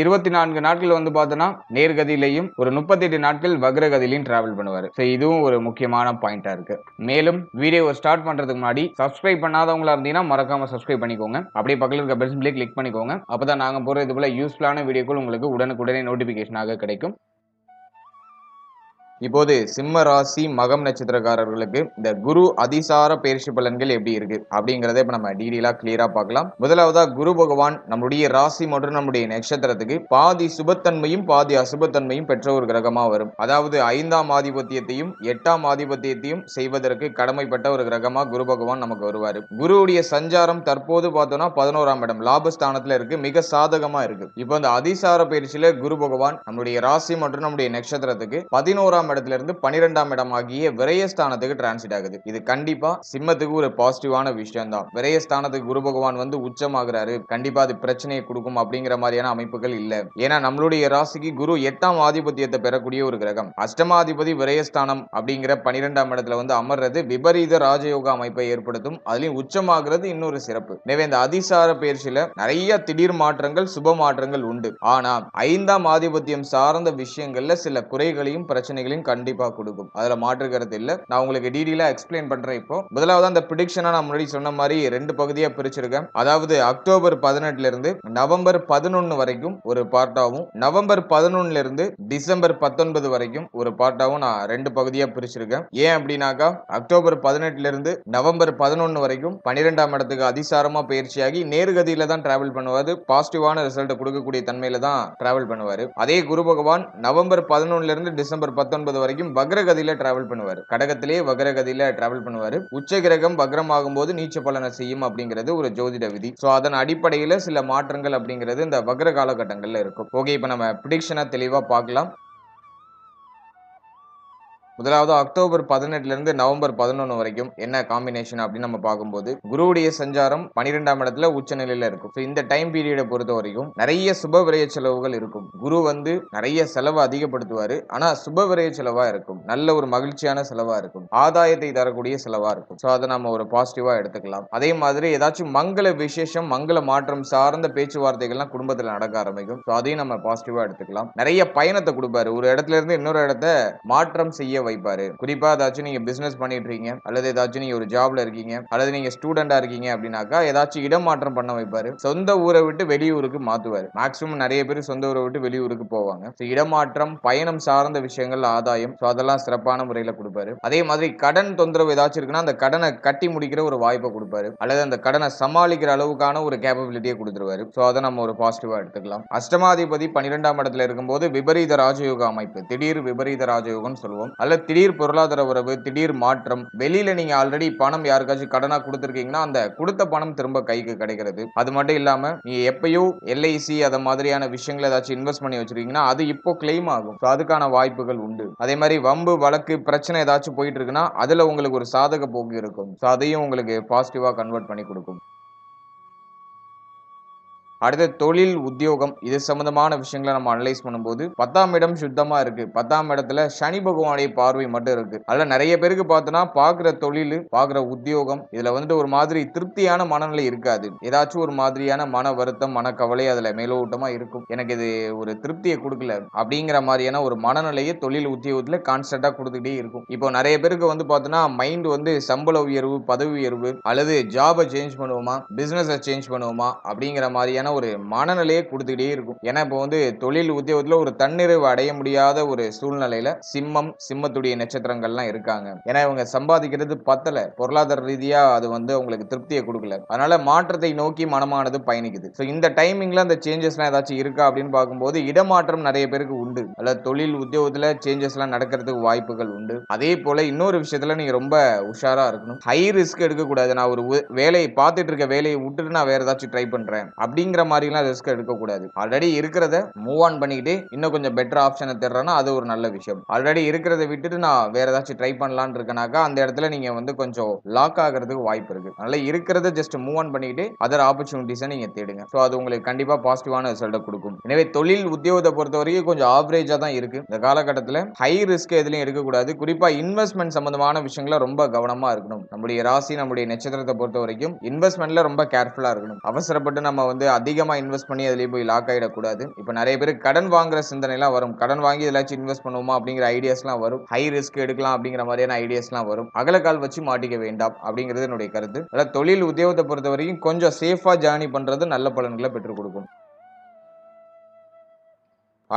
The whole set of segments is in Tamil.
இருபத்தி நான்கு நாட்கள் வந்து பார்த்தோன்னா நேர்கதியிலையும் ஒரு முப்பத்தி எட்டு நாட்கள் வக்ரகதியிலையும் டிராவல் பண்ணுவார். ஸோ இதுவும் ஒரு முக்கியமான பாயிண்டா இருக்கு. மேலும் வீடியோவை ஸ்டார்ட் பண்றதுக்கு முன்னாடி சப்ஸ்கிரைப் பண்ணாதவங்களா இருந்தீங்கன்னா மறக்காம சப்ஸ்கிரைப் பண்ணிக்கோங்க. அப்படியே பக்கத்தில் இருக்க பெல் சிம்பிளே கிளிக் பண்ணிக்கோங்க. அப்பதான் நாங்க போற இது போல யூஸ்ஃபுல்லான வீடியோக்கள் உங்களுக்கு உடனுக்குடனே நோட்டிபிகேஷனாக கிடைக்கும். இப்போது சிம்ம ராசி மகம் நட்சத்திரக்காரர்களுக்கு இந்த குரு அதிசார பயிற்சி பலன்கள் எப்படி இருக்கு? அப்படிங்கறத இப்ப நம்ம டீடெயிலா கிளியரா பார்க்கலாம். முதலாவதா குரு பகவான் நம்முடைய ராசி மற்றும் நம்முடைய நட்சத்திரத்துக்கு பாதி சுபத்தன்மையும் பாதி அசுபத்தன்மையும் பெற்ற ஒரு கிரகமா வரும். அதாவது ஐந்தாம் ஆதிபத்தியத்தையும் எட்டாம் ஆதிபத்தியத்தையும் செய்வதற்கு கடமைப்பட்ட ஒரு கிரகமா குரு பகவான் நமக்கு வருவார். குருவுடைய சஞ்சாரம் தற்போது பார்த்தோம்னா பதினோராம் இடம் லாபஸ்தானத்துல இருக்கு மிக சாதகமா இருக்கு. இப்போ இந்த அதிசார பயிற்சியில குரு பகவான் நம்முடைய ராசி மற்றும் நம்முடைய நட்சத்திரத்துக்கு பதினோராம் இடத்துல இருந்து பனிரெண்டாம் இடம் ஆகிய விரயஸ்தானத்துக்கு டிரான்சிட் ஆகுது. இது கண்டிப்பா சிம்மத்துக்கு ஒரு பாசிட்டிவான விஷயம் தான் விரயஸ்தானத்துக்கு குரு பகவான் வந்து உச்சமாகிறாரு. கண்டிப்பா அது பிரச்சனையை கொடுக்கும் அப்படிங்கிற மாதிரியான அமைப்புகள் இல்ல. ஏன்னா நம்மளுடைய ராசிக்கு குரு எட்டாம் ஆதிபத்தியத்தை பெறக்கூடிய ஒரு கிரகம். அஷ்டமாதிபதி விரயஸ்தானம் அப்படிங்கிற பனிரெண்டாம் இடத்துல வந்து அமர்றது விபரீத ராஜயோக அமைப்பை ஏற்படுத்தும். அதுலயும் உச்சமாகிறது இன்னொரு சிறப்பு. எனவே இந்த அதிசார பயிற்சியில நிறைய திடீர் மாற்றங்கள் சுப மாற்றங்கள் உண்டு. ஆனா ஐந்தாம் ஆதிபத்தியம் சார்ந்த விஷயங்கள்ல சில குறைகளையும் பிரச்சனைகளையும் கண்டிப்பா கொடுக்கும். அதுல மாற்று கருத்து இல்ல. நான் உங்களுக்கு டீடெயிலாக எக்ஸ்பிளைன் பண்றேன் இப்போ. முதலாவது அந்த ப்ரிடிக்ஷனாக நான் முன்னாடி சொன்ன மாதிரி ரெண்டு பகுதியாக பிரிச்சிருக்கேன். அதாவது அக்டோபர் பதினெட்டுல இருந்து நவம்பர் பதினொன்னு வரைக்கும் ஒரு பார்ட்டாவும் நவம்பர் பதினொன்னுலிருந்து டிசம்பர் பத்தொன்பது வரைக்கும் ஒரு பார்ட்டாவும் நான் ரெண்டு பகுதியாக பிரிச்சிருக்கேன். ஏன் அப்படின்னாக்கா அக்டோபர் பதினெட்டுல இருந்து நவம்பர் பதினொன்னு வரைக்கும் பன்னிரெண்டாம் இடத்துக்கு அதிசாரமாக பயிற்சியாகி நேர்கதியில தான் டிராவல் பண்ணுவார். பாசிட்டிவான ரிசல்ட் கொடுக்கக்கூடிய தன்மையில தான் டிராவல் பண்ணுவாரு. அதே குரு பகவான் நவம்பர் பதினொன்னுல இருந்து டிசம்பர் பத்தொன்பது வரைக்கும் வக்ரகதியில டிராவல் பண்ணுவார். கடகத்திலேயே வக்ரகதியில டிராவல் பண்ணுவாரு. உச்ச கிரகம் வக்ரமாகும் ஆகும்போது நீச்ச பலனை செய்யும் அப்படிங்கிறது ஒரு ஜோதிட விதி. சோ அதன் அடிப்படையில சில மாற்றங்கள் அப்படிங்கிறது இந்த வக்ர காலகட்டங்கள்ல இருக்கும். ஓகே இப்ப நம்ம ப்ரிடிக்ஷனை தெளிவா பார்க்கலாம். முதலாவது அக்டோபர் பதினெட்டுல இருந்து நவம்பர் பதினொன்று வரைக்கும் என்ன காம்பினேஷன் அப்படின்னு நம்ம பார்க்கும்போது குருவுடைய சஞ்சாரம் பன்னிரெண்டாம் இடத்துல உச்ச நிலையில இருக்கும். ஸோ இந்த டைம் பீரியடை பொறுத்த வரைக்கும் நிறைய சுப விரைய செலவுகள் இருக்கும். குரு வந்து நிறைய செலவை அதிகப்படுத்துவாரு. ஆனா சுப விரைய செலவா இருக்கும். நல்ல ஒரு மகிழ்ச்சியான செலவா இருக்கும். ஆதாயத்தை தரக்கூடிய செலவா இருக்கும். ஸோ அதை நம்ம ஒரு பாசிட்டிவா எடுத்துக்கலாம். அதே மாதிரி ஏதாச்சும் மங்கள விசேஷம் மங்கள மாற்றம் சார்ந்த பேச்சுவார்த்தைகள்லாம் குடும்பத்தில் நடக்க ஆரம்பிக்கும். ஸோ அதையும் நம்ம பாசிட்டிவா எடுத்துக்கலாம். நிறைய பயணத்தை கொடுப்பாரு. ஒரு இடத்துல இருந்து இன்னொரு இடத்த மாற்றம் செய்ய வைப்பாரு. குறிப்பா ஏதாச்சும் நீங்க பிசினஸ் பண்ணிட்டு இருக்கீங்க அல்லது ஏதாச்சும் நீங்க ஒரு ஜாப்ல இருக்கீங்க அல்லது நீங்க ஸ்டூடெண்டா இருக்கீங்க அப்படின்னாக்கா ஏதாச்சும் இடமாற்றம் பண்ண வைப்பாரு. சொந்த ஊரை விட்டு வெளியூருக்கு மாத்துவாரு. மேக்சிமம் நிறைய பேர் சொந்த ஊரை விட்டு வெளியூருக்கு போவாங்க. இடமாற்றம் பயணம் சார்ந்த விஷயங்கள் ஆதாயம் ஸோ அதெல்லாம் சிறப்பான முறையில் கொடுப்பாரு. அதே மாதிரி கடன் தொந்தரவு ஏதாச்சும் இருக்குன்னா அந்த கடனை கட்டி முடிக்கிற ஒரு வாய்ப்பை கொடுப்பாரு. அல்லது அந்த கடனை சமாளிக்கிற அளவுக்கான ஒரு கேப்பபிலிட்டியை கொடுத்துருவாரு. ஸோ அதை நம்ம ஒரு பாசிட்டிவா எடுத்துக்கலாம். அஷ்டமாதிபதி பன்னிரெண்டாம் இடத்துல இருக்கும்போது விபரீத ராஜயோக அமைப்பு. திடீர் விபரீத ராஜயோகம்னு சொல்லுவோம். அல்லது திடீர் பொருளாதார உறவு திடீர் மாற்றம் வெளியில நீங்க ஆல்ரெடி பணம் யாருக்காச்சும் கடனா கொடுத்துருக்கீங்கன்னா அந்த கொடுத்த பணம் திரும்ப கைக்கு கிடைக்கிறது. அது மட்டும் இல்லாம நீங்க எப்பயோ எல்ஐசி அத மாதிரியான விஷயங்கள் ஏதாச்சும் இன்வெஸ்ட் பண்ணி வச்சிருக்கீங்கன்னா அது இப்போ கிளைம் ஆகும். அதுக்கான வாய்ப்புகள் உண்டு. அதே மாதிரி வம்பு வழக்கு பிரச்சனை ஏதாச்சும் போயிட்டு இருக்குன்னா அதுல உங்களுக்கு ஒரு சாதக போக்கு இருக்கும். ஸோ அதையும் உங்களுக்கு பாசிட்டிவா கன்வெர்ட் பண்ணி கொடுக்கும். அடுத்த தொழில் உத்தியோகம் இது சம்பந்தமான விஷயங்களை நம்ம அனலைஸ் பண்ணும்போது பத்தாம் இடம் சுத்தமா இருக்கு. பத்தாம் இடத்துல சனி பகவானுடைய பார்வை மட்டும் இருக்கு. அதுல நிறைய பேருக்கு பார்த்தோன்னா பாக்குற தொழில் பாக்குற உத்தியோகம் இதுல வந்துட்டு ஒரு மாதிரி திருப்தியான மனநிலை இருக்காது. ஏதாச்சும் ஒரு மாதிரியான மன வருத்தம் மனக்கவலை அதுல மேலோட்டமா இருக்கும். எனக்கு இது ஒரு திருப்தியை கொடுக்கல அப்படிங்கிற மாதிரியான ஒரு மனநிலையை தொழில் உத்தியோகத்துல கான்ஸ்டன்டா கொடுத்துக்கிட்டே இருக்கும். இப்போ நிறைய பேருக்கு வந்து பார்த்தோன்னா மைண்ட் வந்து சம்பள உயர்வு பதவி உயர்வு அல்லது ஜாபை சேஞ்ச் பண்ணுவோமா பிசினஸை சேஞ்ச் பண்ணுவோமா அப்படிங்கிற மாதிரியான ஒரு மனநிலையை கொடுத்துக்கிட்டே இருக்கும். ஏன்னா இப்போ வந்து தொழில் உத்தியோகத்தில் ஒரு தன்னிறைவு அடைய முடியாத ஒரு சூழ்நிலையில சிம்மம் சிம்மத்துடைய நட்சத்திரங்கள்லாம் இருக்காங்க. ஏன்னா இவங்க சம்பாதிக்கிறது பத்தல. பொருளாதார ரீதியா அது வந்து அவங்களுக்கு திருப்தியை கொடுக்கல. அதனால மாற்றத்தை நோக்கி மனமானது பயணிக்குது. ஸோ இந்த டைமிங்ல அந்த சேஞ்சஸ்லாம் ஏதாச்சும் இருக்கா அப்படின்னு பார்க்கும்போது இடமாற்றம் நிறைய பேருக்கு உண்டு. அல்ல தொழில் உத்தியோகத்தில் சேஞ்சஸ்லாம் நடக்கிறதுக்கு வாய்ப்புகள் உண்டு. அதே போல இன்னொரு விஷயத்துல நீங்க ரொம்ப உஷாரா இருக்கணும். ஹை ரிஸ்க் எடுக்கக்கூடாது. நான் ஒரு வேலையை பார்த்துட்டு இருக்க வேலையை விட்டுட்டு நான் வேற ஏதாச்சும் ட்ரை பண்றேன். அப்படிங்கிற மாதிரிலாம் ரிஸ்க் எடுக்கக்கூடாது. ஆல்ரெடி இருக்கிறத மூவ் ஆன் பண்ணிக்கிட்டு இன்னும் கொஞ்சம் பெட்டர் ஆப்ஷனை தேடுறேன்னா அது ஒரு நல்ல விஷயம். ஆல்ரெடி இருக்கிறத விட்டுட்டு நான் வேற ஏதாச்சும் ட்ரை பண்ணலான்னு இருக்கனாக்கா அந்த இடத்துல நீங்க வந்து கொஞ்சம் லாக் ஆகிறதுக்கு வாய்ப்பு இருக்கு. அதனால இருக்கிறத ஜஸ்ட் மூவ் ஆன் பண்ணிக்கிட்டு அதர் ஆப்பர்ச்சுனிட்டிஸை நீங்க தேடுங்க. ஸோ அது உங்களுக்கு கண்டிப்பா பாசிட்டிவான ரிசல்ட்டை கொடுக்கும். எனவே தொழில் உத்தியோகத்தை பொறுத்த வரைக்கும் கொஞ்சம் ஆவரேஜா தான் இருக்கு. இந்த காலகட்டத்தில் ஹை ரிஸ்க் எதுலையும் எடுக்கக்கூடாது குறிப்பா இன்வெஸ்ட்மெண்ட் சம்பந்தமான விஷயங்கள ரொம்ப கவனமா இருக்கணும். நம்முடைய ராசி நம்முடைய நட்சத்திரத்தை பொறுத்த வரைக்கும் இன்வெஸ்ட்மெண்ட்ல ரொம்ப கேர்ஃபுல்லா இருக்கணும். அவசரப்பட்டு நம்ம வந்து அதிகமாக இன்வெஸ்ட் பண்ணி அதுலயே போய் லாக் ஆயிடக்கூடாது. இப்போ நிறைய பேர் கடன் வாங்குற சிந்தனைலாம் வரும். கடன் வாங்கி ஏதாச்சும் இன்வெஸ்ட் பண்ணுவோமா அப்படிங்கிற ஐடியாஸ்லாம் வரும். ஹை ரிஸ்க் எடுக்கலாம் அப்படிங்கிற மாதிரியான ஐடியாஸ்லாம் வரும். அகலக்கால் வச்சு மாட்டிக்க வேண்டாம் அப்படிங்கிறது என்னுடைய கருத்து. அதாவது தொழில் உத்தியோகத்தை பொறுத்த வரைக்கும் கொஞ்சம் சேஃபாக ஜேர்னி பண்ணுறது நல்ல பலன்களை பெற்றுக் கொடுக்கும்.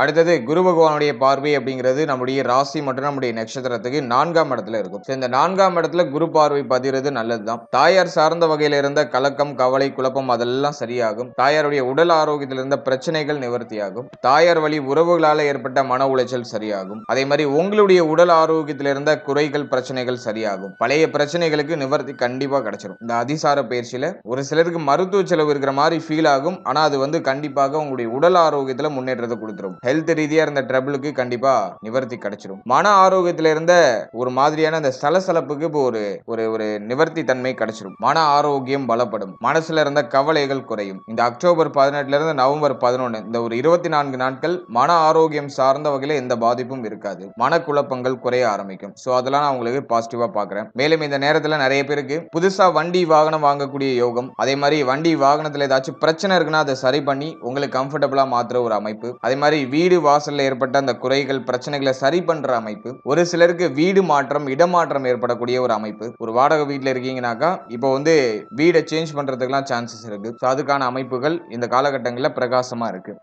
அடுத்தது குரு பகவானுடைய பார்வை அப்படிங்கிறது நம்முடைய ராசி மற்றும் நம்முடைய நட்சத்திரத்துக்கு நான்காம் இடத்துல இருக்கும். இந்த நான்காம் இடத்துல குரு பார்வை பதிறது நல்லதுதான். தாயார் சார்ந்த வகையில இருந்த கலக்கம் கவலை குழப்பம் அதெல்லாம் சரியாகும். தாயாருடைய உடல் ஆரோக்கியத்தில் இருந்த பிரச்சனைகள் நிவர்த்தியாகும். தாயார் வழி உறவுகளால் ஏற்பட்ட மன உளைச்சல் சரியாகும். அதே மாதிரி உங்களுடைய உடல் ஆரோக்கியத்தில் இருந்த குறைகள் பிரச்சனைகள் சரியாகும். பழைய பிரச்சனைகளுக்கு நிவர்த்தி கண்டிப்பா கிடைச்சிடும் இந்த அதிசார பயிற்சியில ஒரு சிலருக்கு மருத்துவ செலவு இருக்கிற மாதிரி ஃபீல் ஆகும். ஆனா அது வந்து கண்டிப்பாக உங்களுடைய உடல் ஆரோக்கியத்துல முன்னேற்றத்தை கொடுத்துரும். ஹெல்த் ரீதியா இருந்த ட்ரபிளுக்கு கண்டிப்பா நிவர்த்தி கிடைச்சிடும் மன ஆரோக்கியத்துல இருந்த ஒரு மாதிரியான அந்த சலசலப்புக்கு இப்போ ஒரு ஒரு ஒரு நிவர்த்தி தன்மை கிடைச்சிடும் மன ஆரோக்கியம் பலப்படும். மனசுல இருந்த கவலைகள் குறையும். இந்த அக்டோபர் பதினெட்டுல இருந்து நவம்பர் பதினொன்னு இந்த ஒரு இருபத்தி நான்கு நாட்கள் மன ஆரோக்கியம் சார்ந்த வகையில எந்த பாதிப்பும் இருக்காது. மனக்குழப்பங்கள் குறைய ஆரம்பிக்கும். சோ அதெல்லாம் நான் உங்களுக்கு பாசிட்டிவா பாக்குறேன். மேலும் இந்த நேரத்துல நிறைய பேருக்கு புதுசா வண்டி வாகனம் வாங்கக்கூடிய யோகம். அதே மாதிரி வண்டி வாகனத்துல ஏதாச்சும் பிரச்சனை இருக்குன்னா அதை சரி பண்ணி உங்களுக்கு கம்ஃபர்டபுளா மாத்துற ஒரு அமைப்பு. அதே மாதிரி வீடு வாசல்ல ஏற்பட்ட அந்த குறைகள் பிரச்சனைகளை சரி பண்ற அமைப்பு ஒரு சிலருக்கு வீடு மாற்றம் இடமாற்றம் ஏற்படக்கூடிய ஒரு அமைப்பு. ஒரு வாடகை வீட்டுல இருக்கீங்கனாக்கா இப்போ வந்து வீடை சேஞ்ச் பண்றதுக்கெல்லாம் சான்சஸ் இருக்கு. ஸோ அதுக்கான அமைப்புகள் இந்த காலகட்டங்களில் பிரகாசமா இருக்கு.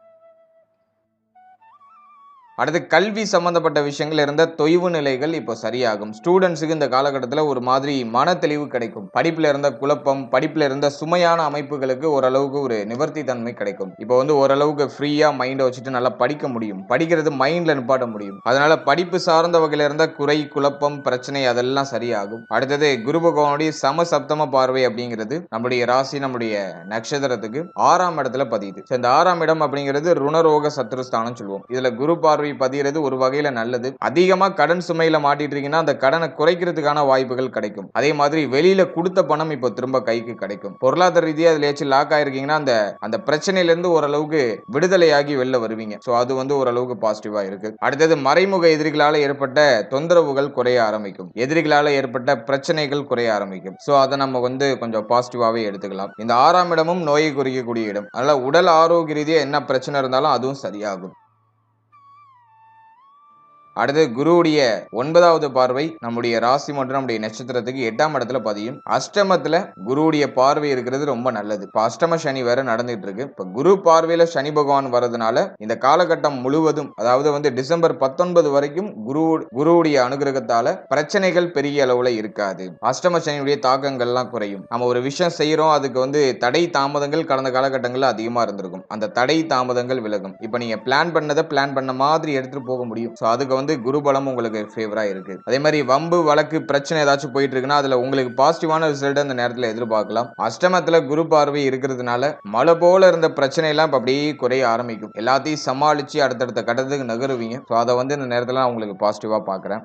அடுத்து கல்வி சம்பந்தப்பட்ட விஷயங்கள் இருந்த தொய்வு நிலைகள் இப்போ சரியாகும். ஸ்டூடெண்ட்ஸுக்கு இந்த காலகட்டத்தில் ஒரு மாதிரி மன தெளிவு கிடைக்கும். படிப்பில் இருந்த குழப்பம் படிப்பில் இருந்த சுமையான அமைப்புகளுக்கு ஓரளவுக்கு ஒரு நிவர்த்தி தன்மை கிடைக்கும். இப்போ வந்து ஓரளவுக்கு ஃப்ரீயாக மைண்டை வச்சுட்டு நல்லா படிக்க முடியும். படிக்கிறது மைண்டில் நிப்பாட்ட முடியும். அதனால படிப்பு சார்ந்த வகையில் இருந்த குறை குழப்பம் பிரச்சனை அதெல்லாம் சரியாகும். அடுத்தது குரு பகவானுடைய சமசப்தம பார்வை அப்படிங்கிறது நம்முடைய ராசி நம்முடைய நட்சத்திரத்துக்கு ஆறாம் இடத்துல பதியுது. இந்த ஆறாம் இடம் அப்படிங்கிறது ருணரோக சத்ருஸ்தானம் சொல்லுவோம். இதில் குரு பார்வை பதிகிறது ஒரு வகையில நல்லது. அதிகமா கடன் சுமையில மாட்டிட்டு இருக்கீங்கன்னா அந்த கடனை குறைக்கிறதுக்கான வாய்ப்புகள் கிடைக்கும். அதே மாதிரி வெளியில கொடுத்த பணம் இப்போ திரும்ப கைக்கு கிடைக்கும். பொருளாதார ரீதியா அதுல ஏதாச்சும் லாக் ஆயிருக்கீங்கன்னா அந்த அந்த பிரச்சனையில இருந்து ஓரளவுக்கு விடுதலையாகி வெளில வருவீங்க. சோ அது வந்து ஓரளவுக்கு பாசிட்டிவா இருக்கு. அடுத்தது மறைமுக எதிரிகளால ஏற்பட்ட தொந்தரவுகள் குறைய ஆரம்பிக்கும். எதிரிகளால ஏற்பட்ட பிரச்சனைகள் குறைய ஆரம்பிக்கும். சோ அதை நம்ம வந்து கொஞ்சம் பாசிட்டிவாவே எடுத்துக்கலாம். இந்த ஆறாம் இடமும் நோயை குறிக்கக்கூடிய இடம். அதனால உடல் ஆரோக்கிய ரீதியா என்ன பிரச்சனை இருந்தாலும் அதுவும் சரியாகும். அடுத்து குருவுடைய ஒன்பதாவது பார்வை நம்முடைய ராசி மற்றும் நம்முடைய நட்சத்திரத்துக்கு எட்டாம் இடத்துல பதியும். அஷ்டமத்துல குருவுடைய பார்வை இருக்கிறது ரொம்ப நல்லது. இப்ப அஷ்டம சனி வேற நடந்துட்டு இருக்கு. இப்ப குரு பார்வையில சனி பகவான் வர்றதுனால இந்த காலகட்டம் முழுவதும் அதாவது வந்து டிசம்பர் பத்தொன்பது வரைக்கும் குரு குருவுடைய அனுகிரகத்தால பிரச்சனைகள் பெரிய அளவுல இருக்காது. அஷ்டம சனியுடைய தாக்கங்கள்லாம் குறையும். நம்ம ஒரு விஷயம் செய்யறோம் அதுக்கு வந்து தடை தாமதங்கள் கடந்த காலகட்டங்கள்ல அதிகமா இருந்திருக்கும். அந்த தடை தாமதங்கள் விலகும். இப்ப நீங்க பிளான் பண்ணதை பிளான் பண்ண மாதிரி எடுத்துட்டு போக முடியும். ஸோ அதுக்கு வந்து குருபலம் உங்களுக்கு ஃபேவராக இருக்கு. அதே மாதிரி வம்பு வழக்கு பிரச்சனை ஏதாச்சும் போயிட்டு இருக்குன்னா அதுல உங்களுக்கு பாசிட்டிவான ரிசல்ட் அந்த நேரத்தில் எதிர்பார்க்கலாம். அஷ்டமத்தில் குரு பார்வை இருக்கிறதுனால மழை போல இருந்த பிரச்சனை எல்லாம் அப்படியே குறைய ஆரம்பிக்கும். எல்லாத்தையும் சமாளிச்சு அடுத்தடுத்த கட்டத்துக்கு நகருவீங்க. ஸோ அதை வந்து இந்த நேரத்தில் நான் உங்களுக்கு பாசிட்டிவாக பார்க்குறேன்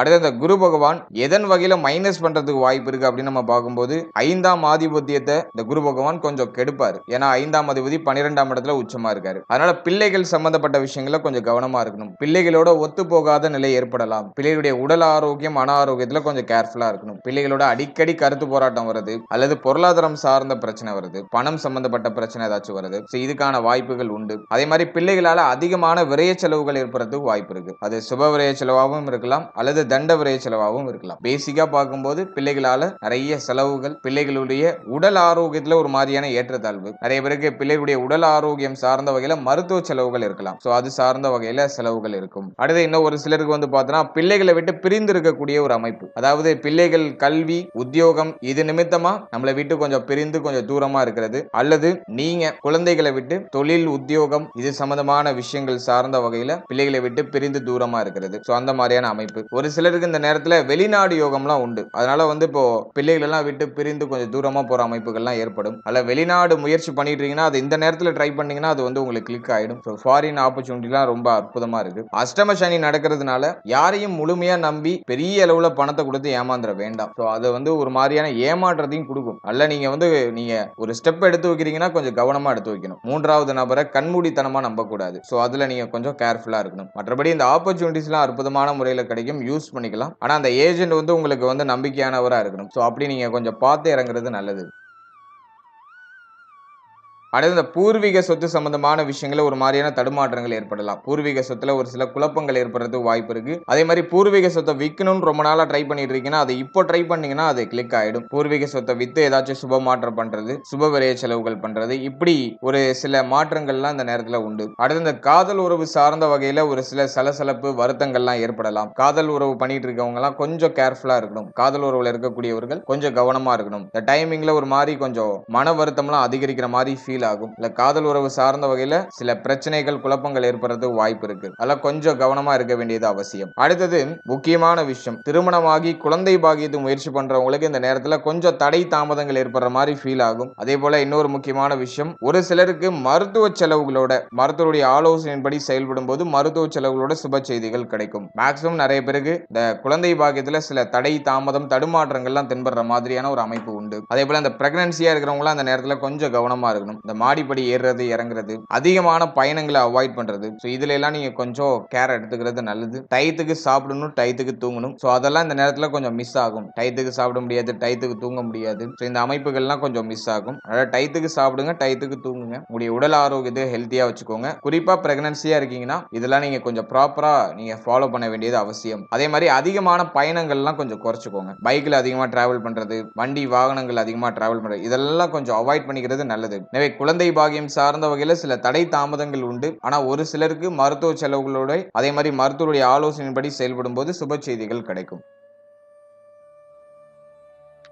அடுத்து அந்த குரு பகவான் எதன் வகையில மைனஸ் பண்றதுக்கு வாய்ப்பு இருக்கு அப்படின்னு நம்ம பார்க்கும்போது ஐந்தாம் ஆதிபத்தியத்தை இந்த குரு பகவான் கொஞ்சம் கெடுப்பாரு. ஏன்னா ஐந்தாம் அதிபதி பன்னிரெண்டாம் இடத்துல உச்சமா இருக்காரு. அதனால பிள்ளைகள் சம்பந்தப்பட்ட விஷயங்கள கொஞ்சம் கவனமா இருக்கணும். பிள்ளைகளோட ஒத்து போகாத நிலை ஏற்படலாம். பிள்ளைகளுடைய உடல் ஆரோக்கியம் மன ஆரோக்கியத்துல கொஞ்சம் கேர்ஃபுல்லா இருக்கணும். பிள்ளைகளோட அடிக்கடி கருத்து போராட்டம் வருது அல்லது பொருளாதாரம் சார்ந்த பிரச்சனை வருது பணம் சம்பந்தப்பட்ட பிரச்சனை ஏதாச்சும் வருது ஸோ இதுக்கான வாய்ப்புகள் உண்டு. அதே மாதிரி பிள்ளைகளால அதிகமான விரைய செலவுகள் ஏற்படுறதுக்கு வாய்ப்பு இருக்கு. அது சுப விரைய செலவாகவும் இருக்கலாம் அல்லது தண்ட விரய செலவாகவும் இருக்கலாம். பேசிக்கா பார்க்கும்போது பிள்ளைகளால நிறைய செலவுகள் பிள்ளைகளுடைய உடல் ஆரோக்கியத்துல ஒரு மாதிரியான ஏற்றத்தாழ்வு. நிறைய பேருக்கு பிள்ளைகளுடைய உடல் ஆரோக்கியம் சார்ந்த வகையில மருத்துவ செலவுகள் இருக்கலாம். ஸோ அது சார்ந்த வகையில செலவுகள் இருக்கும். அடுத்து இன்னும் ஒரு சிலருக்கு வந்து பார்த்தோன்னா பிள்ளைகளை விட்டு பிரிந்து இருக்கக்கூடிய ஒரு அமைப்பு. அதாவது பிள்ளைகள் கல்வி உத்தியோகம் இது நிமித்தமா நம்மளை விட்டு கொஞ்சம் பிரிந்து கொஞ்சம் தூரமா இருக்கிறது. அல்லது நீங்க குழந்தைகளை விட்டு தொழில் உத்தியோகம் இது சம்பந்தமான விஷயங்கள் சார்ந்த வகையில பிள்ளைகளை விட்டு பிரிந்து தூரமா இருக்கிறது. ஸோ அந்த மாதிரியான அமைப்பு. ஒரு சிலருக்கு இந்த நேரத்துல வெளிநாடு யோகம்லாம் உண்டு. அதனால வந்து இப்போ பிள்ளைகளெல்லாம் விட்டு பிரிந்து கொஞ்சம் தூரமா போற அமைப்புகள்லாம் ஏற்படும். அல்ல வெளிநாடு முயற்சி பண்ணிட்டு இருக்கீங்கன்னா அது இந்த நேரத்துல ட்ரை பண்ணீங்கன்னா அது வந்து உங்களுக்கு கிளிக் ஆயிடும். ஸோ ஃபாரின் ஆப்பர்ச்சுனிட்டிலாம் ரொம்ப அற்புதமா இருக்கு. அஷ்டம சனி நடக்கிறதுனால யாரையும் முழுமையா நம்பி பெரிய அளவுல பணத்தை கொடுத்து ஏமாந்துட வேண்டாம். ஸோ அது வந்து ஒரு மாதிரியான ஏமாற்றத்தையும் கொடுக்கும். அல்ல நீங்க வந்து நீங்க ஒரு ஸ்டெப் எடுத்து வைக்கிறீங்கன்னா கொஞ்சம் கவனமா எடுத்து வைக்கணும். மூன்றாவது நபரை கண்மூடித்தனமா நம்பக்கூடாது. ஸோ அதுல நீங்க கொஞ்சம் கேர்ஃபுல்லா இருக்கணும். மற்றபடி இந்த ஆப்பர்ச்சுனிட்டிஸ்லாம் அற்புதமான முறையில் கிடைக்கும். யூஸ் பண்ணிக்கலாம். ஆனா அந்த ஏஜென்ட் வந்து உங்களுக்கு வந்து நம்பிக்கையானவராக இருக்கணும். ஸோ அப்படி நீங்க கொஞ்சம் பார்த்து இறங்குறது நல்லது. அடுத்து இந்த பூர்வீக சொத்து சம்பந்தமான விஷயங்கள ஒரு மாதிரியான தடுமாற்றங்கள் ஏற்படலாம். பூர்வீக சொத்துல ஒரு சில குழப்பங்கள் ஏற்படுறதுக்கு வாய்ப்பு இருக்கு. அதே மாதிரி பூர்வீக சொத்தை விற்கணும்னு ரொம்ப நாளா ட்ரை பண்ணிட்டு இருக்கீங்கன்னா அதை இப்போ ட்ரை பண்ணீங்கன்னா அது கிளிக் ஆயிடும். பூர்வீக சொத்தை வித்து ஏதாச்சும் சுப மாற்றம் பண்றது சுப விரைய செலவுகள் பண்றது இப்படி ஒரு சில மாற்றங்கள்லாம் இந்த நேரத்துல உண்டு. அடுத்து இந்த காதல் உறவு சார்ந்த வகையில ஒரு சில சலசலப்பு வருத்தங்கள்லாம் ஏற்படலாம். காதல் உறவு பண்ணிட்டு இருக்கவங்க எல்லாம் கொஞ்சம் கேர்ஃபுல்லா இருக்கணும். காதல் உறவுல இருக்கக்கூடியவர்கள் கொஞ்சம் கவனமா இருக்கணும். இந்த டைமிங்ல ஒரு மாதிரி கொஞ்சம் மன வருத்தம்லாம் அதிகரிக்கிற மாதிரி ஃபீல் ஆகும் இல்ல காதல் உறவு சார்ந்த வகையில சில பிரச்சனைகள் குழப்பங்கள் ஏற்படுறதுக்கு வாய்ப்பு இருக்கு. அதெல்லாம் கொஞ்சம் கவனமா இருக்க வேண்டியது அவசியம். அடுத்தது முக்கியமான விஷயம். திருமணமாகி குழந்தை பாகியத்து முயற்சி பண்றவங்களுக்கு இந்த நேரத்துல கொஞ்சம் தடை தாமதங்கள் ஏற்படுற மாதிரி ஃபீல் ஆகும். அதே போல இன்னொரு முக்கியமான விஷயம். ஒரு சிலருக்கு மருத்துவ செலவுகளோட மருத்துவருடைய ஆலோசனையின்படி செயல்படும் போது மருத்துவ செலவுகளோட சுப செய்திகள் கிடைக்கும். மேக்சிமம் நிறைய பேருக்கு இந்த குழந்தை பாக்கியத்துல சில தடை தாமதம் தடுமாற்றங்கள்லாம் தென்படுற மாதிரியான ஒரு அமைப்பு உண்டு. அதே போல இந்த பிரெக்னன்சியா இருக்கிறவங்களாம் அந்த நேரத்துல கொஞ்சம் கவனமா இருக்கணும். இந்த மாடிப்படி ஏறுறது இறங்குறது அதிகமான பயணங்களை அவாய்ட் பண்றது. ஸோ இதுல எல்லாம் நீங்க கொஞ்சம் கேர் எடுத்துக்கிறது நல்லது. டயத்துக்கு சாப்பிடணும் டயத்துக்கு தூங்கணும். ஸோ அதெல்லாம் இந்த நேரத்தில் கொஞ்சம் மிஸ் ஆகும். டயத்துக்கு சாப்பிட முடியாது டயத்துக்கு தூங்க முடியாது. ஸோ இந்த அமைப்புகள்லாம் கொஞ்சம் மிஸ் ஆகும். அதாவது டயத்துக்கு சாப்பிடுங்க டயத்துக்கு தூங்குங்க. உங்களுடைய உடல் ஆரோக்கியத்தை ஹெல்த்தியாக வச்சுக்கோங்க. குறிப்பாக பிரெக்னன்சியா இருக்கீங்கன்னா இதெல்லாம் நீங்க கொஞ்சம் ப்ராப்பராக நீங்க ஃபாலோ பண்ண வேண்டியது அவசியம். அதே மாதிரி அதிகமான பயணங்கள்லாம் கொஞ்சம் குறைச்சிக்கோங்க. பைக்கில் அதிகமாக டிராவல் பண்ணுறது வண்டி வாகனங்கள் அதிகமாக டிராவல் பண்ணுறது இதெல்லாம் கொஞ்சம் அவாய்ட் பண்ணிக்கிறது நல்லது. எனவே குழந்தை பாகியம் சார்ந்த வகையில சில தடை தாமதங்கள் உண்டு. ஆனா ஒரு சிலருக்கு மருத்துவ செலவுகளோட அதே மாதிரி மருத்துவருடைய ஆலோசனையின்படி செயல்படும் போது சுப செய்திகள் கிடைக்கும்.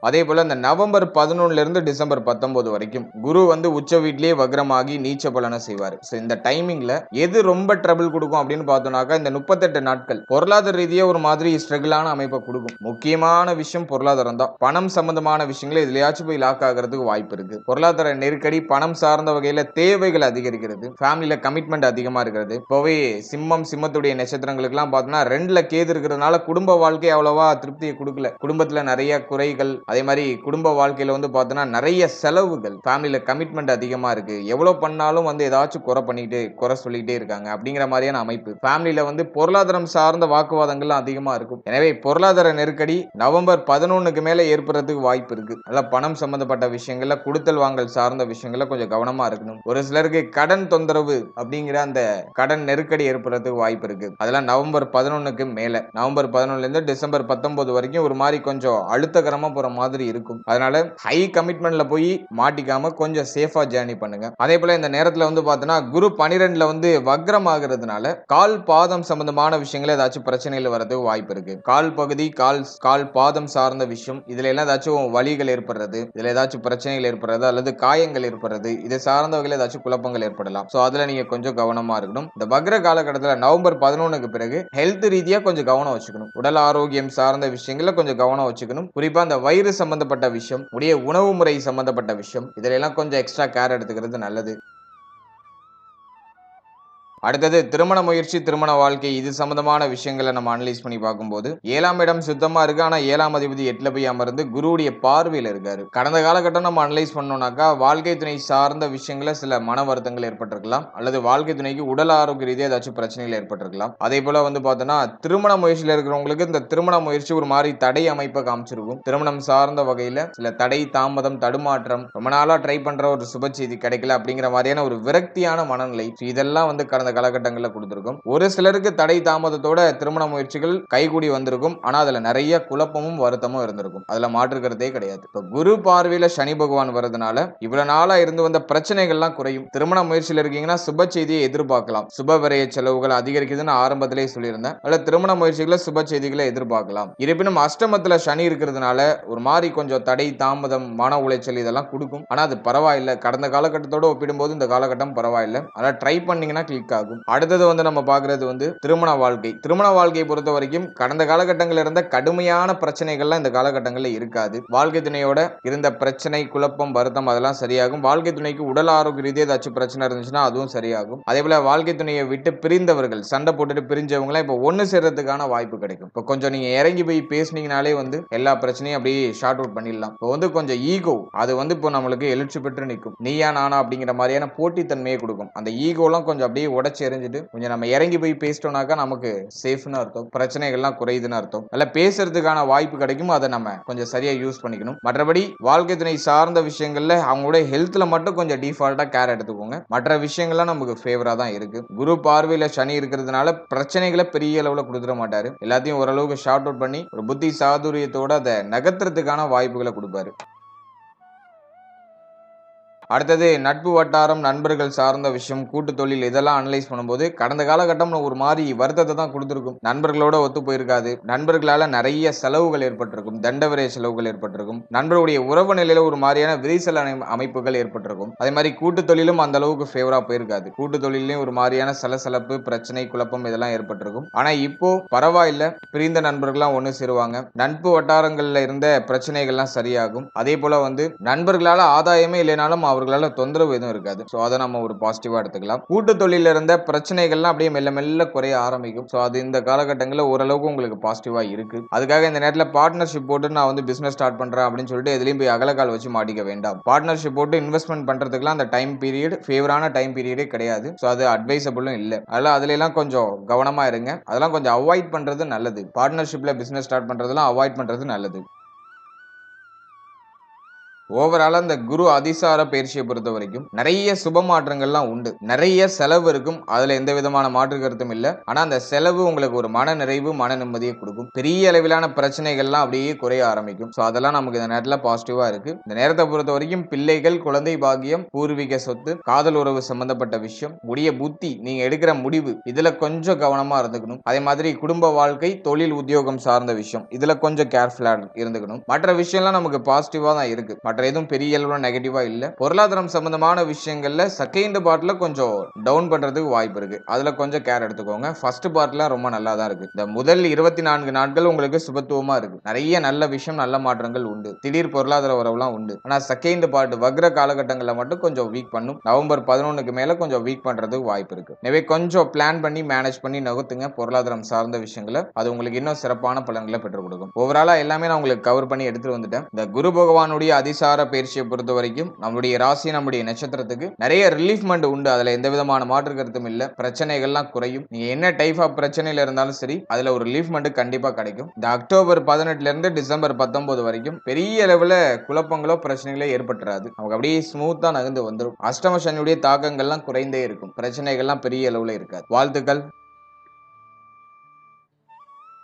அதே போல் இந்த நவம்பர் பதினொன்னுலேருந்து டிசம்பர் பத்தொம்போது வரைக்கும் குரு வந்து உச்ச வீட்லேயே வக்ரமாகி நீச்ச பலனை செய்வார். ஸோ இந்த டைமிங்கில் எது ரொம்ப ட்ரபிள் கொடுக்கும் அப்படின்னு பார்த்தோம்னாக்கா இந்த முப்பத்தெட்டு நாட்கள் பொருளாதார ரீதியாக ஒரு மாதிரி ஸ்ட்ரகிளான அமைப்பை கொடுக்கும். முக்கியமான விஷயம் பொருளாதாரம் தான். பணம் சம்பந்தமான விஷயங்களை இதுலயாச்சும் போய் லாக் ஆகிறதுக்கு வாய்ப்பு இருக்கு. பொருளாதார நெருக்கடி பணம் சார்ந்த வகையில் தேவைகள் அதிகரிக்கிறது. ஃபேமிலியில் கமிட்மெண்ட் அதிகமாக இருக்கிறது. இப்போவே சிம்மம் சிம்மத்துடைய நட்சத்திரங்களுக்குலாம் பார்த்தோம்னா ரெண்டில் கேது இருக்கிறதுனால குடும்ப வாழ்க்கை அவ்வளோவா திருப்தியை கொடுக்கல. குடும்பத்தில் நிறைய குறைகள் அதே மாதிரி குடும்ப வாழ்க்கையில் வந்து பார்த்தோன்னா நிறைய செலவுகள் ஃபேமிலியில் கமிட்மெண்ட் அதிகமாக இருக்குது எவ்வளோ பண்ணாலும் வந்து ஏதாச்சும் குறை பண்ணிக்கிட்டே குறை சொல்லிக்கிட்டே இருக்காங்க. அப்படிங்கிற மாதிரியான அமைப்பு. ஃபேமிலியில் வந்து பொருளாதாரம் சார்ந்த வாக்குவாதங்கள்லாம் அதிகமாக இருக்கும். எனவே பொருளாதார நெருக்கடி நவம்பர் பதினொன்றுக்கு மேலே ஏற்படுறதுக்கு வாய்ப்பு இருக்குது அதான் பணம் சம்மந்தப்பட்ட விஷயங்களில் கொடுத்தல் வாங்கல் சார்ந்த விஷயங்களில் கொஞ்சம் கவனமாக இருக்கணும். ஒரு சிலருக்கு கடன் தொந்தரவு அப்படிங்கிற அந்த கடன் நெருக்கடி ஏற்படுறதுக்கு வாய்ப்பு இருக்குது அதெல்லாம் நவம்பர் பதினொன்றுக்கு மேலே. நவம்பர் பதினொன்றுலேருந்து டிசம்பர் பத்தொம்போது வரைக்கும் ஒரு மாதிரி கொஞ்சம் அழுத்தகரமாக போகிற மாதிரி இருக்கும். அதனால ஹை கமிட்மெண்ட்ல போய் மாட்டிக்காம கொஞ்சம் சேஃபா ஜேர்னி பண்ணுங்க. அதே போல இந்த நேரத்துல வந்து பாத்தீங்கன்னா குரு பனிரெண்டுல வந்து வக்ரம் ஆகுறதுனால கால் பாதம் சம்பந்தமான விஷயங்கள் ஏதாச்சும் பிரச்சனைகள் வரதுக்கு வாய்ப்பு இருக்கு. கால் பகுதி கால் கால் பாதம் சார்ந்த விஷயம் இதுல எல்லாம் ஏதாச்சும் வலிகள் ஏற்படுறது இதுல ஏதாச்சும் பிரச்சனைகள் ஏற்படுறது அல்லது காயங்கள் ஏற்படுறது இது சார்ந்த வகையில் ஏதாச்சும் குழப்பங்கள் ஏற்படலாம். சோ அதுல நீங்க கொஞ்சம் கவனமா இருக்கணும். இந்த வக்ர காலகட்டத்துல நவம்பர் பதினொன்னுக்கு பிறகு ஹெல்த் ரீதியா கொஞ்சம் கவனம் வச்சுக்கணும். உடல் ஆரோக்கியம் சார்ந்த விஷயங்கள்ல கொஞ்சம் கவனம் வச்சுக்கணும். குறிப்பா அந்த வயிறு சம்பந்தப்பட்ட விஷயம் உடைய உணவு முறை சம்பந்தப்பட்ட விஷயம் இதிலெல்லாம் கொஞ்சம் எக்ஸ்ட்ரா கேர் எடுத்துக்கிறது நல்லது. அடுத்தது திருமண முயற்சி திருமண வாழ்க்கை இது சம்பந்தமான விஷயங்களை நம்ம அனலைஸ் பண்ணி பார்க்கும்போது ஏழாம் இடம் சுத்தமா இருக்கு. ஆனா ஏழாம் அதிபதி எட்டுல போய் அமர்ந்து குருவுடைய பார்வையில் இருக்காரு. கடந்த காலகட்டம் நம்ம அனலைஸ் பண்ணோம்னாக்கா வாழ்க்கை துணை சார்ந்த விஷயங்கள சில மன வருத்தங்கள் ஏற்பட்டிருக்கலாம். அல்லது வாழ்க்கை துணைக்கு உடல் ஆரோக்கிய ரீதியாக ஏதாச்சும் பிரச்சனைகள் ஏற்பட்டிருக்கலாம். அதே போல வந்து பார்த்தோன்னா திருமண முயற்சியில் இருக்கிறவங்களுக்கு இந்த திருமண முயற்சி ஒரு மாதிரி தடை அமைப்பை காமிச்சிருக்கும். திருமணம் சார்ந்த வகையில சில தடை தாமதம் தடுமாற்றம் ரொம்ப நாளா ட்ரை பண்ற ஒரு சுப செய்தி கிடைக்கல அப்படிங்கிற மாதிரியான ஒரு விரக்தியான மனநிலை. இதெல்லாம் வந்து கடந்த காலகட்டங்களில் கொடுத்துருக்கும். ஒரு சிலருக்கு தடை தாமதத்தோட திருமண முயற்சிகள் கைகூடி வந்திருக்கும். ஆனா அதுல நிறைய குழப்பமும் வருத்தமும் இருந்திருக்கும். அதுல மாற்றுக்கிறதே கிடையாது. இப்ப குரு பார்வையில சனி பகவான் வரதுனால இவ்வளவு நாளா இருந்து வந்த பிரச்சனைகள்லாம் குறையும். திருமண முயற்சியில் இருக்கீங்கன்னா சுப செய்தியை எதிர்பார்க்கலாம். சுப விரைய செலவுகள் அதிகரிக்குதுன்னு ஆரம்பத்திலே சொல்லியிருந்தேன். அதில் திருமண முயற்சிகளை சுப செய்திகளை எதிர்பார்க்கலாம். இருப்பினும் அஷ்டமத்துல சனி இருக்கிறதுனால ஒரு மாதிரி கொஞ்சம் தடை தாமதம் மன உளைச்சல் இதெல்லாம் கொடுக்கும். ஆனா அது பரவாயில்ல. கடந்த காலகட்டத்தோட ஒப்பிடும்போது இந்த காலகட்டம் பரவாயில்ல. அதனால் ட்ரை பண்ணீங்கன்னா கிளிக் ஆகும் அடுத்தது வந்து நம்ம பாக்குறது வந்து திருமண வாழ்க்கை. திருமண வாழ்க்கையை பொறுத்த வரைக்கும் கடந்த காலகட்டங்களில் இருந்த கடுமையான பிரச்சனைகள்லாம் இந்த காலகட்டங்களில் இருக்காது. வாழ்க்கை துணையோட இருந்த பிரச்சனை குழப்பம் வருத்தம் அதெல்லாம் சரியாகும். வாழ்க்கை துணைக்கு உடல் ஆரோக்கிய ரீதியாக ஏதாச்சும் பிரச்சனை இருந்துச்சுன்னா அதுவும் சரியாகும். அதே போல வாழ்க்கை துணையை விட்டு பிரிந்தவர்கள் சண்டை போட்டுட்டு பிரிஞ்சவங்களாம் இப்போ ஒன்று சேர்றதுக்கான வாய்ப்பு கிடைக்கும். இப்போ கொஞ்சம் நீங்க இறங்கி போய் பேசுனீங்கனாலே வந்து எல்லா பிரச்சனையும் அப்படியே ஷார்ட் அவுட் பண்ணிடலாம். இப்போ வந்து கொஞ்சம் ஈகோ அது வந்து இப்போ நம்மளுக்கு எழுச்சி பெற்று நிற்கும். நீயா நானா அப்படிங்கிற மாதிரியான போட்டித்தன்மையை கொடுக்கும். அந்த ஈகோலாம் கொஞ்சம் அப்படியே உடச்சி எறிஞ்சிட்டு கொஞ்சம் நம்ம இறங்கி போய் பேசிட்டோம்னாக்கா நமக்கு சேஃப்னு அர்த்தம். பிரச்சனைகள்லாம் குறையுதுன்னு அர்த்தம். நல்லா பேசுறதுக்கான வாய்ப்பு கிடைக்கும் அதை நம்ம கொஞ்சம் சரியா யூஸ் பண்ணிக்கணும். மற்றபடி வாழ்க்கை துணை சார்ந்த விஷயங்கள்ல அவங்களோட ஹெல்த்ல மட்டும் கொஞ்சம் டிஃபால்ட்டா கேர் எடுத்துக்கோங்க. மற்ற விஷயங்கள்லாம் நமக்கு ஃபேவரா தான் இருக்கு. குரு பார்வையில சனி இருக்கிறதுனால பிரச்சனைகளை பெரிய அளவுல கொடுத்துட மாட்டாரு. எல்லாத்தையும் ஓரளவுக்கு ஷார்ட் அவுட் பண்ணி ஒரு புத்தி சாதுரியத்தோட அதை நகர்த்துறதுக்கான வாய்ப்புகளை கொடுப்பாரு. அடுத்தது நட்பு வட்டாரம் நண்பர்கள் சார்ந்த விஷயம் கூட்டு தொழில் இதெல்லாம் அனலைஸ் பண்ணும்போது கடந்த காலகட்டம் ஒரு மாதிரி வருத்தத்தை தான் கொடுத்துருக்கும். நண்பர்களோட ஒத்து போயிருக்காது. நண்பர்களால் நிறைய செலவுகள் ஏற்பட்டிருக்கும். தண்டவரை செலவுகள் ஏற்பட்டிருக்கும். நண்பருடைய உறவு நிலையில ஒரு மாதிரியான விரிசல் அமைப்புகள் ஏற்பட்டிருக்கும். அதே மாதிரி கூட்டு தொழிலும் அந்த அளவுக்கு ஃபேவரா போயிருக்காது. கூட்டு தொழிலையும் ஒரு மாதிரியான சலசலப்பு பிரச்சனை குழப்பம் இதெல்லாம் ஏற்பட்டிருக்கும். ஆனா இப்போ பரவாயில்ல. பிரிந்த நண்பர்கள்லாம் ஒன்று சேருவாங்க. நட்பு வட்டாரங்கள்ல இருந்த பிரச்சனைகள்லாம் சரியாகும். அதே போல வந்து நண்பர்களால் ஆதாயமே இல்லைனாலும் அவர்களால் தொந்தரவு எதுவும் இருக்காது. ஸோ அதை நம்ம ஒரு பாசிட்டிவாக எடுத்துக்கலாம். கூட்டு தொழிலில் இருந்த பிரச்சனைகள்லாம் அப்படியே மெல்ல மெல்ல குறைய ஆரம்பிக்கும். ஸோ அது இந்த காலகட்டங்களில் ஓரளவுக்கு உங்களுக்கு பாசிட்டிவாக இருக்கு. அதுக்காக இந்த நேரத்தில் பார்ட்னர்ஷிப் போட்டு நான் வந்து பிஸ்னஸ் ஸ்டார்ட் பண்ணுறேன் அப்படின்னு சொல்லிட்டு எதுலையும் போய் அகலக்கால் வச்சு மாட்டிக்க வேண்டாம். பார்ட்னர்ஷிப் போட்டு இன்வெஸ்ட்மெண்ட் பண்ணுறதுக்குலாம் அந்த டைம் பீரியட் ஃபேவரான டைம் பீரியடே கிடையாது. ஸோ அது அட்வைசபிளும் இல்லை. அதெல்லாம் அதுல கொஞ்சம் கவனமாக இருங்க. அதெல்லாம் கொஞ்சம் அவாய்ட் பண்ணுறது நல்லது. பார்ட்னர்ஷிப்பில் பிஸ்னஸ் ஸ்டார்ட் பண்ணுறதுலாம் அவாய்ட் பண்ணுறது நல்லது. ஓவரால் அந்த குரு அதிசார பயிற்சியை பொறுத்த வரைக்கும் நிறைய சுப மாற்றங்கள்லாம் உண்டு. நிறைய செலவு இருக்கும். அதில் எந்த விதமான மாற்று கருத்தும் இல்லை. ஆனால் அந்த செலவு உங்களுக்கு ஒரு மன நிறைவு மன நிம்மதியை கொடுக்கும். பெரிய அளவிலான பிரச்சனைகள்லாம் அப்படியே குறைய ஆரம்பிக்கும். ஸோ அதெல்லாம் நமக்கு இந்த நேரத்தில் பாசிட்டிவாக இருக்குது இந்த நேரத்தை பொறுத்த வரைக்கும் பிள்ளைகள் குழந்தை பாகியம் பூர்வீக சொத்து காதல் உறவு சம்பந்தப்பட்ட விஷயம் உடைய புத்தி நீங்கள் எடுக்கிற முடிவு இதில் கொஞ்சம் கவனமாக இருந்துக்கணும். அதே மாதிரி குடும்ப வாழ்க்கை தொழில் உத்தியோகம் சார்ந்த விஷயம் இதில் கொஞ்சம் கேர்ஃபுல்லாக இருந்துக்கணும். மற்ற விஷயம்லாம் நமக்கு பாசிட்டிவாக தான் இருக்குது மற்ற எதுவும் பெரிய அளவில் நெகட்டிவா இல்ல. பொருளாதாரம் சம்பந்தமான விஷயங்கள்ல செகண்ட் பார்ட்ல கொஞ்சம் டவுன் பண்றதுக்கு வாய்ப்பு இருக்கு. அதுல கொஞ்சம் கேர் எடுத்துக்கோங்க. ஃபர்ஸ்ட் பார்ட்ல ரொம்ப நல்லா தான் இருக்கு. இந்த முதல் இருபத்தி நான்கு நாட்கள் உங்களுக்கு சுபத்துவமா இருக்கு. நிறைய நல்ல விஷயம் நல்ல மாற்றங்கள் உண்டு. திடீர் பொருளாதார உறவுலாம் உண்டு. ஆனால் செகண்ட் பார்ட் வக்ர காலகட்டங்களில் மட்டும் கொஞ்சம் வீக் பண்ணும். நவம்பர் பதினொன்றுக்கு மேல கொஞ்சம் வீக் பண்றதுக்கு வாய்ப்பு இருக்கு. எனவே கொஞ்சம் பிளான் பண்ணி மேனேஜ் பண்ணி நகுத்துங்க பொருளாதாரம் சார்ந்த விஷயங்களை. அது உங்களுக்கு இன்னும் சிறப்பான பலன்களை பெற்றுக் கொடுக்கும். ஓவராலா எல்லாமே நான் உங்களுக்கு கவர் பண்ணி எடுத்துட்டு வந்துட்டேன். இந்த குரு பகவானுடைய அதிசார பயிற்சியை பொறுத்த வரைக்கும் நம்முடைய ராசி நம்முடைய நட்சத்திரத்துக்கு நிறைய ரிலீஃப்மெண்ட் உண்டு. அதுல எந்த விதமான மாற்று கருத்தும் இல்ல. பிரச்சனைகள்லாம் குறையும். நீங்க என்ன டைப் ஆஃப் பிரச்சனையில இருந்தாலும் சரி அதுல ஒரு ரிலீஃப்மெண்ட் கண்டிப்பா கிடைக்கும். இந்த அக்டோபர் பதினெட்டுல இருந்து டிசம்பர் பத்தொன்பது வரைக்கும் பெரிய அளவுல குழப்பங்களோ பிரச்சனைகளோ ஏற்பட்டுறாது. நமக்கு அப்படியே ஸ்மூத்தா நகர்ந்து வந்துடும் அஷ்டம சனியுடைய தாக்கங்கள்லாம் குறைந்தே இருக்கும். பிரச்சனைகள்லாம் பெரிய அளவுல இருக்காது. வாழ்த்துக்கள்.